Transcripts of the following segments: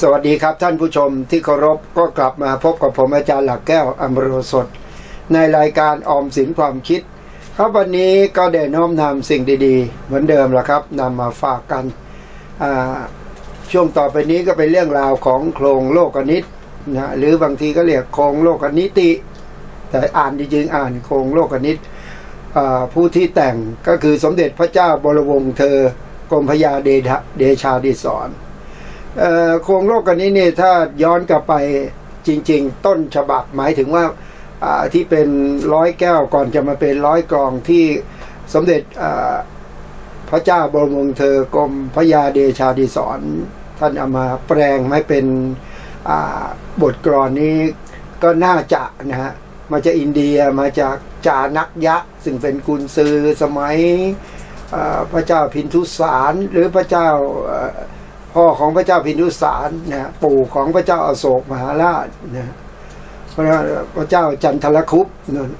สวัสดีครับท่านผู้ชมที่เคารพก็กลับมาพบกับผมอาจารย์หลักแก้วอมโรสด ในรายการออมสินความคิด ครับวันนี้ก็ได้น้อมนำสิ่งดีๆ เหมือนเดิมละครับนำมาฝากกัน ช่วงต่อไปนี้ก็เป็นเรื่องราวของโครงโลกนิตนะหรือบางทีก็เรียกโครงโลกนิติ แต่อ่านจริงๆอ่านโครงโลกนิตผู้ที่แต่งก็คือสมเด็จพระเจ้าบรวงศ์เธอกรมพระยาเดชะเดชาดิศรเอ่อ โครงโลกกันนี้เนี่ยถ้าย้อนกลับไปจริง ๆ ต้นฉบับหมายถึงว่าที่เป็นร้อยแก้วก่อนจะมาเป็นร้อยกรองที่สมเด็จพระเจ้าบรมวงศ์เธอกรมพระยาเดชาดิศรท่านเอามาแปลงให้เป็นบทกลอนนี้ก็น่าจะนะฮะมาจากอินเดียมาจากจานักยะ ซึ่งเป็นกุนซือสมัยพระเจ้าพินทุสารหรือพระเจ้า พ่อของพระเจ้าพินุสารนะปู่ของพระเจ้าอโศกมหาราชนะพระพระเจ้าจันทรคุปนั่น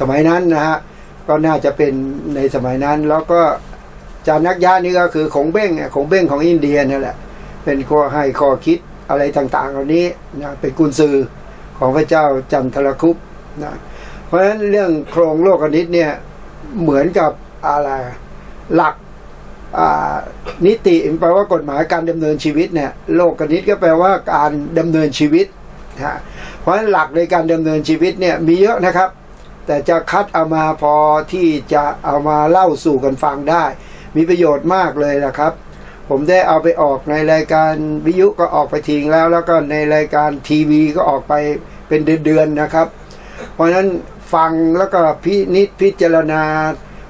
สมัยนั้นนะฮะก็น่าจะเป็นในสมัยนั้น แล้วก็จานักยะนี่ก็คือของเบ้งของเบ้งของอินเดียนั่นแหละ เป็นข้อให้ข้อคิดอะไรต่างๆ เหล่านี้นะเป็นกุญซือของพระเจ้าจันทรคุปนะเพราะฉะนั้นเรื่องโครงโลกนิตเนี่ยเหมือนกับอะไรหลัก นิติแปลว่ากฎหมายการดำเนินชีวิตเนี่ยโลกนิตก็แปลว่าการดำเนินชีวิตนะเพราะฉะนั้นหลักในการดำเนินชีวิตเนี่ยมีเยอะนะครับ แต่จะคัดเอามาพอที่จะเอามาเล่าสู่กันฟังได้ มีประโยชน์มากเลยนะครับ ผมได้เอาไปออกในรายการวิทยุก็ออกไปทิ้งแล้ว แล้วก็ในรายการทีวีก็ออกไปเป็นเดือนๆนะครับ เพราะฉะนั้นฟังแล้วก็พินิจพิจารณา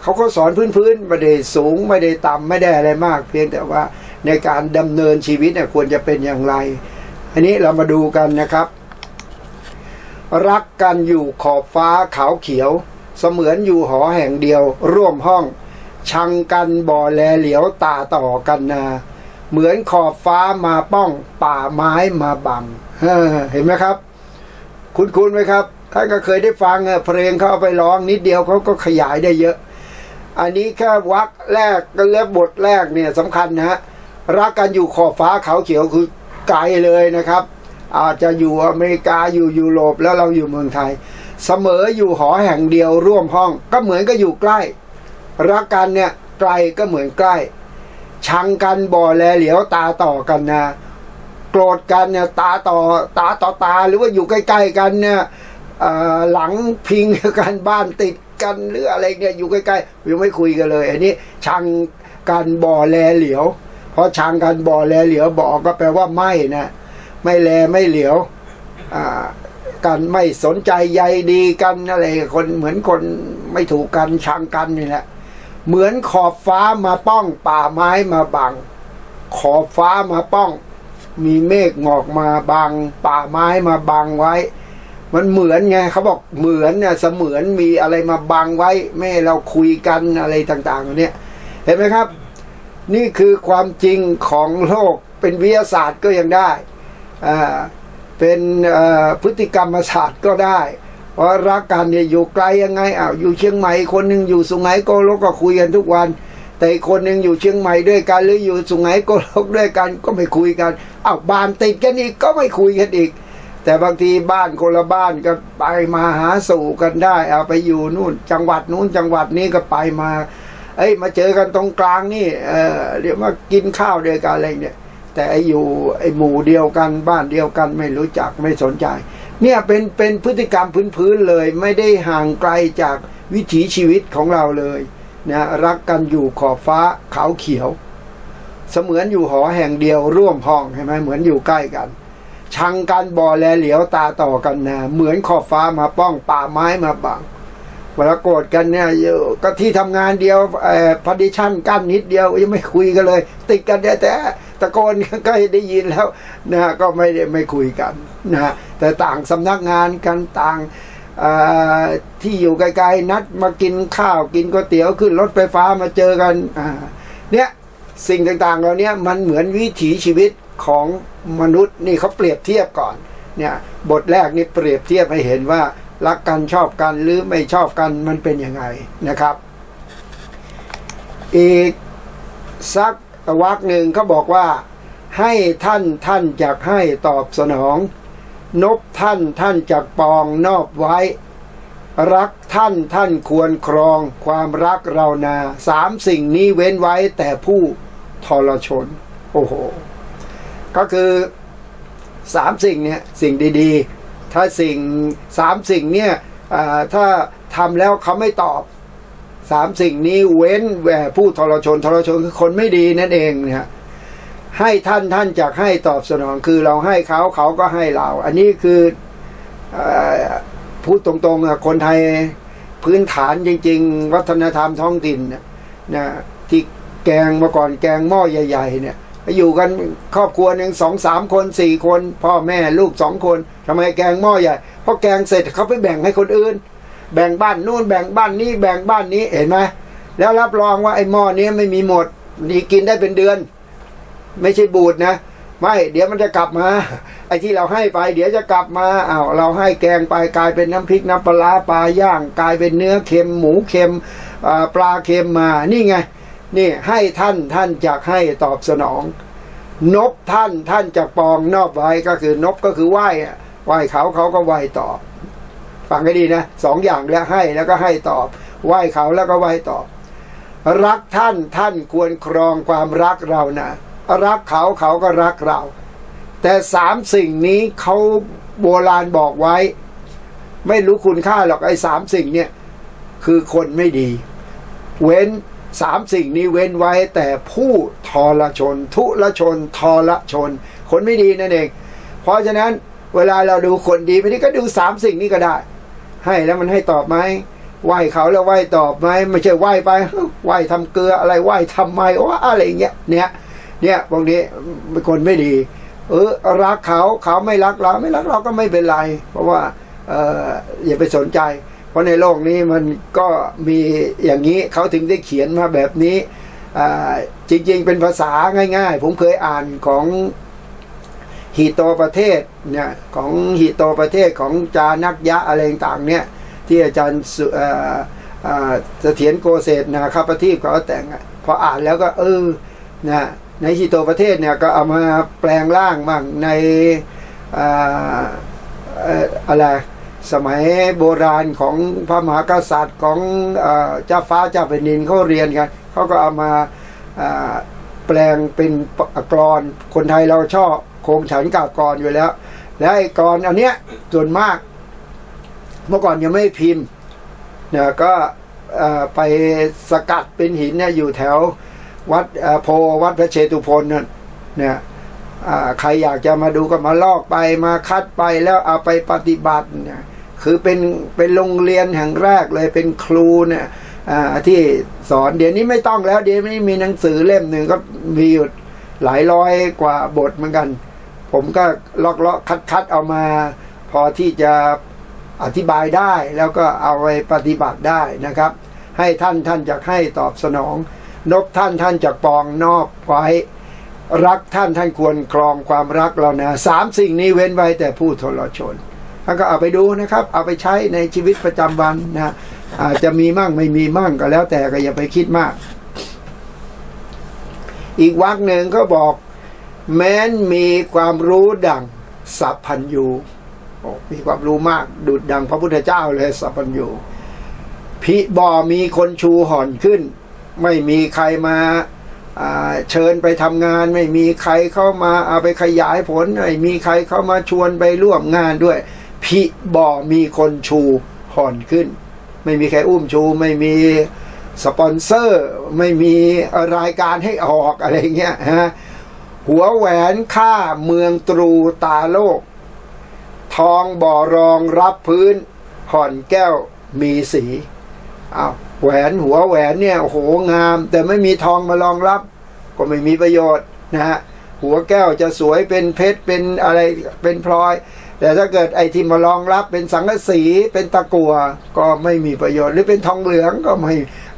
เขาก็สอนพื้นๆไม่ได้สูงไม่ได้ต่ำไม่ได้อะไรมาก เพียงแต่ว่าในการดำเนินชีวิตเนี่ยควรจะเป็นอย่างไร อันนี้เรามาดูกันนะครับ รักกันอยู่ขอบฟ้าขาวเขียว เสมือนอยู่หอแห่งเดียว ร่วมห้อง ชังกันบ่อแลเหลียวตาต่อกันนา เหมือนขอบฟ้ามาป้อง ป่าไม้มาบังเห็นไหมครับ คุณคุณไหมครับท่านก็เคยได้ฟังเพลงเขาไปร้องนิดเดียวเขาก็ขยายได้เยอะ อันนี้แค่วักแรกและบทแรกเนี่ยสำคัญนะฮะรักกันอยู่ขอบฟ้าเขาเขียวคือไกลเลยนะครับ อาจจะอยู่อเมริกาอยู่ยุโรปแล้วเราอยู่เมืองไทย เสมออยู่หอแห่งเดียวร่วมห้อง ก็เหมือนก็อยู่ใกล้ รักกันเนี่ยไกลก็เหมือนใกล้ ชังกันบ่อแลเหลียวตาต่อกันนะโกรธกันเนี่ยตาต่อตาต่อตาหรือว่าอยู่ใกล้ๆกันเนี่ยหลังพิงกันบ้านติด กันหรืออะไรเนี่ยอยู่ใกล้ๆยังไม่คุยกันเลย อันนี้ชังกันบ่อแลเหลียว เพราะชังกันบ่อแลเหลียวบ่อก็แปลว่าไม่นะไม่แลไม่เหลียวอ่ากันไม่สนใจใยดีกันอะไรคนเหมือนคนไม่ถูกกันชังกันนี่แหละเหมือนขอบฟ้ามาป้องป่าไม้มาบัง ขอบฟ้ามาป้อง มีเมฆหมอกมาบัง ป่าไม้มาบังไว้ มันเหมือนไงเขาบอกเหมือนเนี่ยเสมือนมีอะไรมาบังไว้ไม่ให้เราคุยกันอะไรต่างๆเหล่านี้เห็นไหมครับ นี่คือความจริงของโลกเป็นวิทยาศาสตร์ก็ยังได้อ่าเป็นพฤติกรรมศาสตร์ก็ได้เพราะรักกันเนี่ยอยู่ไกลยังไงอ้าวอยู่เชียงใหม่คนหนึ่งอยู่สุไหงโกลกก็คุยกันทุกวัน แต่คนหนึ่งอยู่เชียงใหม่ด้วยกัน หรืออยู่สุไหงโกลกด้วยกันก็ไม่คุยกันอ้าวบานติดกันอีกก็ไม่คุยกันอีก แต่บางทีบ้านคนละบ้านก็ไปมาหาสู่กันได้เอาไปอยู่นู่น จังหวัดนู้นจังหวัดนี้ก็ไปมา เอ้ย มาเจอกันตรงกลางนี่เออเรียกว่ากินข้าวเด้วกันอะไรเนี่ยแต่ไออยู่ไอหมู่เดียวกันบ้านเดียวกันไม่รู้จักไม่สนใจ เนี่ยเป็นเป็นพฤติกรรมพื้นๆเลย ไม่ได้ห่างไกลจากวิถีชีวิตของเราเลยนะรักกันอยู่ขอบฟ้าขาวเขียว เสมือนอยู่หอแห่งเดียวร่วมห้องใช่ไหมเหมือนอยู่ใกล้กัน ชังกันบ่อแลเหลียวตาต่อกันนะเหมือนขอบฟ้ามาป้องป่าไม้มาบังเวลาโกรธกันเนี่ยอยู่ก็ที่ทำงานเดียวเอ่อพาดิชันกั้นนิดเดียวยังไม่คุยกันเลย ติดกันแต่แต่ตะโกนก็ได้ยินแล้วนะก็ไม่ได้ไม่คุยกันนะแต่ต่างสำนักงานกันต่างอ่อที่อยู่ไกลๆนัดมากินข้าวกินก๋วยเตี๋ยวขึ้นรถไฟฟ้ามาเจอกันเนี่ยสิ่งต่างๆ เหล่านี้มันเหมือนวิถีชีวิต ของมนุษย์นี่เขาเปรียบเทียบก่อนเนี่ยบทแรกนี่เปรียบเทียบให้เห็นว่ารักกันชอบกันหรือไม่ชอบกันมันเป็นยังไงนะครับ อีกสักวรรคหนึ่งเขาบอกว่า ให้ท่านท่านจักให้ตอบสนอง นบท่านท่านจักปองนอบไว้ รักท่านท่านควรครองความรักเรานาสามสิ่งนี้เว้นไว้แต่ผู้ทรชน โอ้โห ก็คือสามสิ่งเนี่ยสิ่งดีๆ ถ้าสิ่งสามสิ่งเนี่ยถ้าทำแล้วเขาไม่ตอบสามสิ่งนี้เว้นแหวผู้ทรชนทรชนคือคนไม่ดีนั่นเองเนี่ยให้ท่านท่านจากให้ตอบสนองคือเราให้เขาเขาก็ให้เรา อันนี้คืออพูดตรงๆคนไทยพื้นฐานจริง ๆ วัฒนธรรมท้องถิ่นเนี่ยนะที่แกงมื่อก่อนแกงหม้อใหญ่ ๆ เนี่ย อยู่กันครอบครัวหนึ่งสองสามคนสี่คน พ่อแม่ลูกสองคนทำไมแกงหม้อใหญ่เพราะแกงเสร็จเขาไปแบ่งให้คนอื่น แบ่งบ้านนู่นแบ่งบ้านนี้แบ่งบ้านนี้เห็นไหมแล้วรับรองว่าไอ้หม้อนี้ไม่มีหมดนี่กินได้เป็นเดือน ไม่ใช่บูดนะไม่เดี๋ยวมันจะกลับมา ไอ้ที่เราให้ไป เดี๋ยวจะกลับมาอ้าวเราให้แกงไปกลายเป็นน้ำพริกน้ำปลาปลาย่าง กลายเป็นเนื้อเค็มหมูเค็มปลาเค็มมานี่ไง นี่ให้ท่านท่านจากให้ตอบสนอง นบท่านท่านจากปองนอบไว้ก็คือนบก็คือไหว้ไหว้เขาเขาก็ไหว้ตอบฟังให้ดีนะสองอย่างแล้วให้แล้วก็ให้ตอบ ไหว้เขาแล้วก็ไหว้ตอบ รักท่านท่านควรครองความรักเรานะรักเขาเขาก็รักเรา แต่สามสิ่งนี้เขาโบราณบอกไว้ ไม่รู้คุณค่าหรอกไอ้สามสิ่งเนี่ย คือคนไม่ดี เว้น สามสิ่งนี้เว้นไว้แต่ผู้ทรชน ทุรชน ทรชน คนไม่ดีนั่นเอง เพราะฉะนั้นเวลาเราดูคนดีไปนี่ก็ดูสามสิ่งนี้ก็ได้ ให้แล้วมันให้ตอบไหมไหวเขาแล้วไหวตอบไหมไม่ใช่ไหวไปไหวทำเกลืออะไรไหวทำไมว่าอะไรอย่างเงี้ยเนี่ยเนี่ยบางทีเป็นคนไม่ดี เออรักเขาเขาไม่รักเราไม่รักเราก็ไม่เป็นไร เพราะว่าเอออย่าไปสนใจ ราะในโลกนี้มันก็มีอย่างนี้เขาถึงได้เขียนมาแบบนี้จริงๆเป็นภาษาง่าย ๆ ผมเคยอ่านของฮิโตประเทศเนี่ยของฮิโตประเทศของจานักยะอะไรต่างๆเนี่ยที่อาจารย์สเสถียรโกเศษนะครับประทีปเขาแต่งพออ่านแล้วก็เออนะในฮิโตประเทศเนี่ยก็เอามาแปลงร่างมั่งในออออะไร สมัยโบราณของพระมหากษัตริย์ของเจ้าฟ้าเจ้าแผ่นดินเขาเรียนกันเขาก็เอามาแปลงเป็นกรอนคนไทยเราชอบโคงฉันกับกรอนอยู่แล้ว และไอ้กรอนอันเนี้ยส่วนมาก เมื่อก่อนยังไม่พิมพ์เนี่ยก็ไปสกัดเป็นหินเนี่ยอยู่แถววัดโพวัดพระเชตุพนนั่นเนี่ยใครอยากจะมาดูก็มาลอกไปมาคัดไปแล้วเอาไปปฏิบัติเนี่ย คือเป็นเป็นโรงเรียนแห่งแรกเลยเป็นครูเนี่ยอ่าที่สอนเดี๋ยวนี้ไม่ต้องแล้วเดี๋ยวนี้มีหนังสือเล่มหนึ่งก็มีอยู่หลายร้อยกว่าบทเหมือนกัน ผมก็ลอกเลาะคัดคัดเอามา พอที่จะอธิบายได้แล้วก็เอาไปปฏิบัติได้นะครับ ให้ท่านท่านจะให้ตอบสนอง นบท่านท่านจะปองนอกไว้รักท่านท่านควรครองความรักเรานะสามสิ่งนี้เว้นไว้แต่ผู้ทรชน ท่านก็เอาไปดูนะครับ เอาไปใช้ในชีวิตประจำวันนะอาจจะมีมั่งไม่มีมั่งก็แล้วแต่ก็อย่าไปคิดมาก อีกวรรคหนึ่งก็บอก แม้นมีความรู้ดังสัพพัญญูมีความรู้มากดุดดังพระพุทธเจ้าเลยสัพพัญญูพิบ่มีคนชูห่อนขึ้น ไม่มีใครมาเชิญไปทำงาน ไม่มีใครเข้ามาเอาไปขยายผล ไม่มีใครเข้ามาชวนไปร่วมงานด้วย พิบ่มีคนชูห่อนขึ้น ไม่มีใครอุ้มชูไม่มีสปอนเซอร์ไม่มีรายการให้ออกอะไรเงี้ยฮะหัวแหวนค่าเมืองตรูตาโลก ทองบ่อรองรับพื้น ห่อนแก้วมีสีอ้าวแหวนหัวแหวนเนี่ยโอ้โหงาม แต่ไม่มีทองมารองรับ ก็ไม่มีประโยชน์นะฮะหัวแก้วจะสวยเป็นเพชรเป็นอะไรเป็นพลอย แต่ถ้าเกิดไอ้ที่มารองรับเป็นสังกะสีเป็นตะกัวก็ไม่มีประโยชน์ หรือเป็นทองเหลืองก็ไม่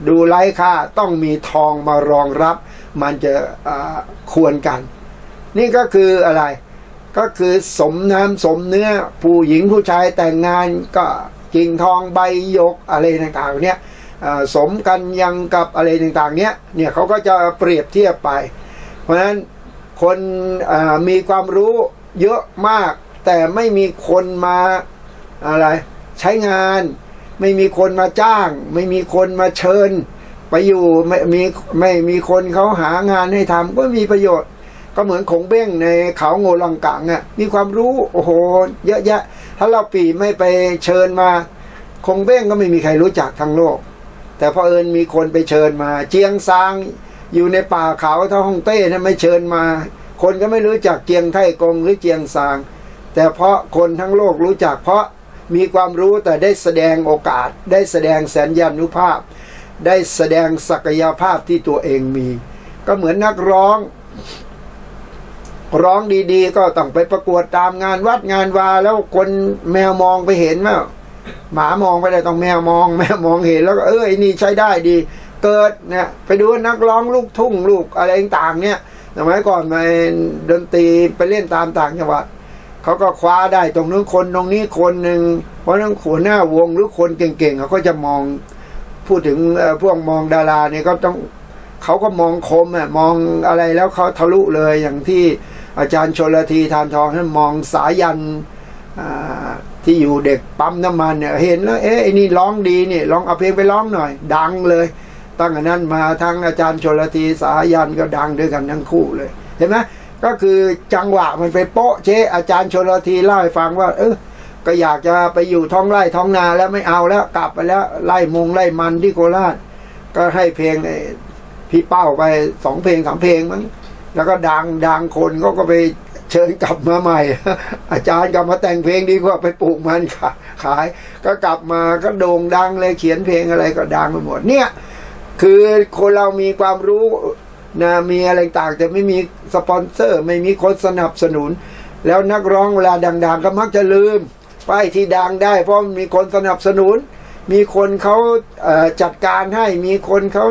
ดูไร้ค่าต้องมีทองมารองรับ มันจะอ่าควรกัน นี่ก็คืออะไร ก็คือสมน้ำสมเนื้อผู้หญิงผู้ชายแต่งงานก็กิ่งทองใบยกอะไรต่างๆเนี่ยสมกันยังกับอะไรต่างๆเนี้ยเนี่ยเขาก็จะเปรียบเทียบไป เพราะฉะนั้นคนมีความรู้เยอะมาก แต่ไม่มีคนมาอะไร ใช้งาน ไม่มีคนมาจ้าง ไม่มีคนมาเชิญ ไปอยู่ไม่มีไม่มีคนเขาหางานให้ทำก็มีประโยชน์ ก็เหมือนคงเบ้งในเขาโงลังกังอะมีความรู้โอ้โห เยอะแยะ ถ้าเราปีไม่ไปเชิญมาคงเบ้งก็ไม่มีใครรู้จักทั้งโลก แต่พอเอิญมีคนไปเชิญมา เจียงซางอยู่ในป่าเขาท่าฮ่องเต้นะไม่เชิญมา คนก็ไม่รู้จักเจียงไทกงหรือเจียงซาง แต่เพราะคนทั้งโลกรู้จักเพราะมีความรู้แต่ได้แสดงโอกาส ได้แสดงแสนยานุภาพ ได้แสดงศักยภาพที่ตัวเองมี ก็เหมือนนักร้อง ร้องดีๆ ก็ต้องไปประกวดตามงานวัดงานวา แล้วคนแมวมองไปเห็นว่าหมามองไปได้ต้องแมวมอง แมวมองเห็นแล้วก็เออไอ้นี่ใช้ได้ดี เกิดเนี่ยไปดูนักร้องลูกทุ่งลูกอะไรต่างเนี่ยสมัยก่อนมาดนตรีไปเล่นตามต่างจังหวัด เขาก็คว้าได้ตรงนู้นคนตรงนี้คนหนึ่งเพราะนั้นหัวหน้าวงหรือคนเก่งๆเขาก็จะมองพูดถึงพวกมองดาราเนี่ยก็ต้องเขาก็มองคมอะมองอะไรแล้วเขาทะลุเลยอย่างที่อาจารย์ชลทีทานทองท่านมองสายันที่อยู่เด็กปั๊มน้ำมันเนี่ยเห็นแล้วเอ๊ะไอ้นี่ร้องดีนี่ลองเอาเพลงไปร้องหน่อย ดังเลย ตั้งแต่นั้นมาทั้งอาจารย์ชลทีสายันก็ดังด้วยกันทั้งคู่เลย เห็นไหม ก็คือจังหวะมันไปโป๊ะเชอาจารย์ชลทีเล่าให้ฟังว่า เออก็อยากจะไปอยู่ท้องไร่ท้องนาแล้วไม่เอาแล้วกลับไปแล้วไล่มงไล่มันที่โคราช ก็ให้เพลงพี่เป้าไปสองเพลงสามเพลงมั้งแล้วก็ดังดังคนก็ก็ไปเชิญกลับมาใหม่ อาจารย์กลับมาแต่งเพลงดีกว่าไปปลูกมันขาย ก็กลับมาก็โด่งดังเลยเขียนเพลงอะไรก็ดังไปหมดเนี่ย คือคนเรามีความรู้ นะมีอะไรต่างแต่ไม่มีสปอนเซอร์ ไม่มีคนสนับสนุน แล้วนักร้องเวลาดัง ๆ ก็มักจะลืมป้ายที่ดังได้ เพราะมีคนสนับสนุน มีคนเขาจัดการให้มีคนเขา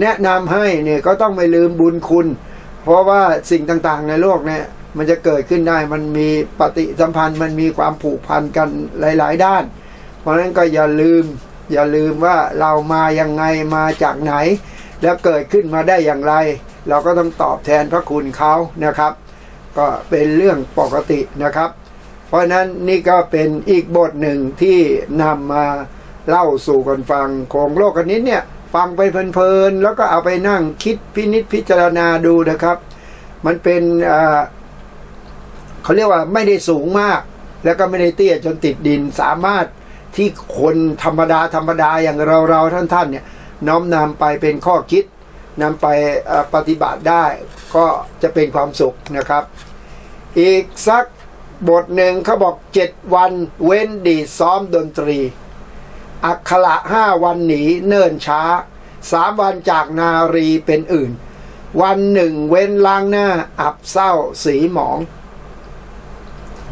แนะนำให้เนี่ยก็ต้องไม่ลืมบุญคุณ เพราะว่าสิ่งต่างๆในโลกเนี่ยมันจะเกิดขึ้นได้มันมีปฏิสัมพันธ์ มันมีความผูกพันกันหลาย ๆ ด้าน เพราะฉะนั้นก็อย่าลืม อย่าลืมว่าเรามายังไงมาจากไหน แล้วเกิดขึ้นมาได้อย่างไร เราก็ต้องตอบแทนพระคุณเขานะครับ ก็เป็นเรื่องปกตินะครับ เพราะนั้นนี่ก็เป็นอีกบทหนึ่งที่นำมาเล่าสู่กันฟังของโลกกันนี้เนี่ยฟังไปเพลินๆแล้วก็เอาไปนั่งคิดพินิจพิจารณาดูนะครับ มันเป็นอ่าเขาเรียกว่าไม่ได้สูงมาก แล้วก็ไม่ได้เตี้ยจนติดดินสามารถที่คนธรรมดาธรรมดาอย่างเราเราท่านๆเนี่ย น้อมนำไปเป็นข้อคิดนำไปปฏิบัติได้ก็จะเป็นความสุขนะครับ อีกสักบทหนึ่งเขาบอกเจ็ดวันเว้นดีซ้อมดนตรี อักขระห้าวันหนีเนิ่นช้าสามวันจากนารีเป็นอื่น วันหนึ่งเว้นล้างหน้า อับเศร้าสีหมอง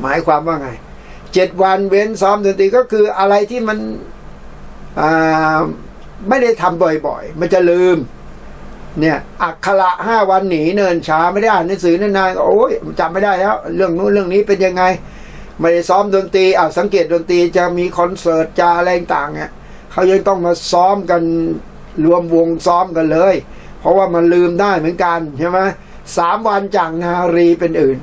หมายความว่าไงเจ็ดวันเว้นซ้อมดนตรีก็คืออะไรที่มันอ่า ไม่ได้ทำบ่อยๆ มันจะลืม เนี่ย อักขระห้าวันหนีเนินช้าไม่ได้อ่านหนังสือนานๆก็โอ้ยจำไม่ได้แล้ว เรื่องนู้นเรื่องนี้เป็นยังไง ไม่ได้ซ้อมดนตรีอ่าสังเกตดนตรีจะมีคอนเสิร์ตจะอะไรต่างๆเนี่ยเขายังต้องมาซ้อมกันรวมวงซ้อมกันเลย เพราะว่ามันลืมได้เหมือนกันใช่ไหมสามวันจากนารีเป็นอื่น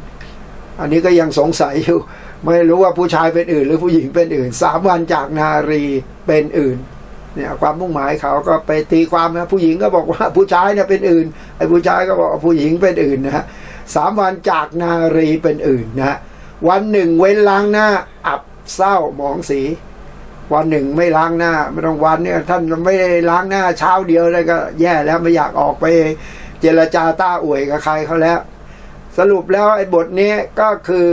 อันนี้ก็ยังสงสัยอยู่ ไม่รู้ว่าผู้ชายเป็นอื่น หรือผู้หญิงเป็นอื่นสามวันจากนารีเป็นอื่น เนี่ยความมุ่งหมายเขาก็ไปตีความนะผู้หญิงก็บอกว่าผู้ชายเนี่ยเป็นอื่นไอ้ผู้ชายก็บอกผู้หญิงเป็นอื่นนะฮะสามวันจากนารีเป็นอื่นนะฮะวันหนึ่งเว้นล้างหน้าอับเศร้าหมองสี วันหนึ่งไม่ล้างหน้า ไม่ต้องวันเนี่ยท่านไม่ได้ล้างหน้าเช้าเดียวเลยก็ แย่แล้วไม่อยากออกไปเจรจาต้าอวยกับใครเขาแล้ว สรุปแล้วไอ้บทนี้ก็คือ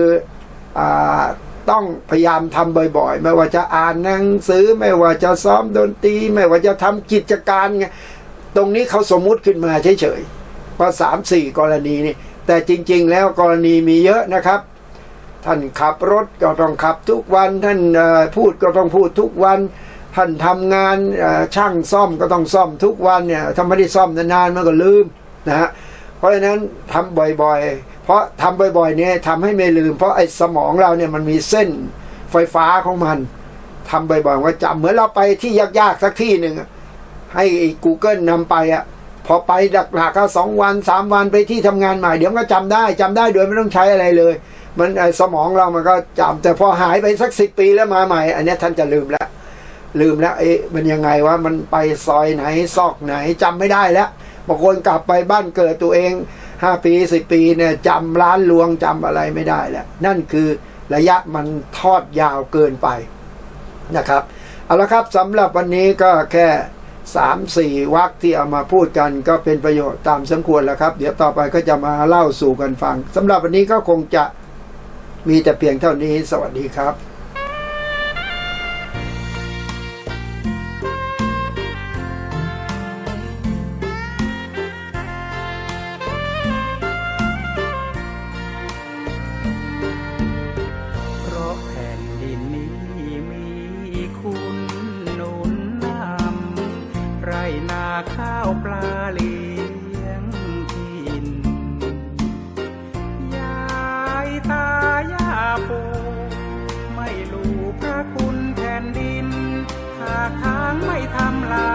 อ่า ต้องพยายามทำบ่อยๆ ไม่ว่าจะอ่านหนังสือ ไม่ว่าจะซ้อมดนตรี ไม่ว่าจะทำกิจการไงตรงนี้เขาสมมุติขึ้นมาเฉยๆว่าสามสี่กรณีนี่แต่จริงๆ แล้วกรณีมีเยอะนะครับ ท่านขับรถก็ต้องขับทุกวัน ท่านพูดก็ต้องพูดทุกวัน ท่านทำงานช่างซ่อมก็ต้องซ่อมทุกวันเนี่ยถ้าไม่ได้ซ่อมนานๆมันก็ลืมนะฮะ ราะฉะนั้นทำบ่อยๆ เพราะทำบ่อยๆเนี่ยทำให้ไม่ลืม เพราะไอ้สมองเราเนี่ยมันมีเส้นไฟฟ้าของมันทำบ่อยๆว่าจำเหมือนเราไปที่ยากๆสักที่หนึ่งให้ Google นำไปอะพอไปดักหลักก็สองวันสามวันไปที่ทำงานใหม่ เดี๋ยวก็จำได้จำได้โดยไม่ต้องใช้อะไรเลย มันไอ้สมองเรามันก็จำแต่พอหายไปสักสิบปีแล้วมาใหม่ อันนี้ท่านจะลืมแล้วลืมแล้วเอ๊ะมันยังไงว่ามันไปซอยไหนซอกไหนจำไม่ได้แล้ว บางคนกลับไปบ้านเกิดตัวเองห้าปีสิบปีเนี่ยจำร้านลวงจำอะไรไม่ได้แล้ว นั่นคือระยะมันทอดยาวเกินไปนะครับ เอาละครับสำหรับวันนี้ก็แค่สามสี่วักที่เอามาพูดกันก็เป็นประโยชน์ตามสมควรแล้วครับ เดี๋ยวต่อไปก็จะมาเล่าสู่กันฟังสำหรับวันนี้ก็คงจะมีแต่เพียงเท่านี้สวัสดีครับ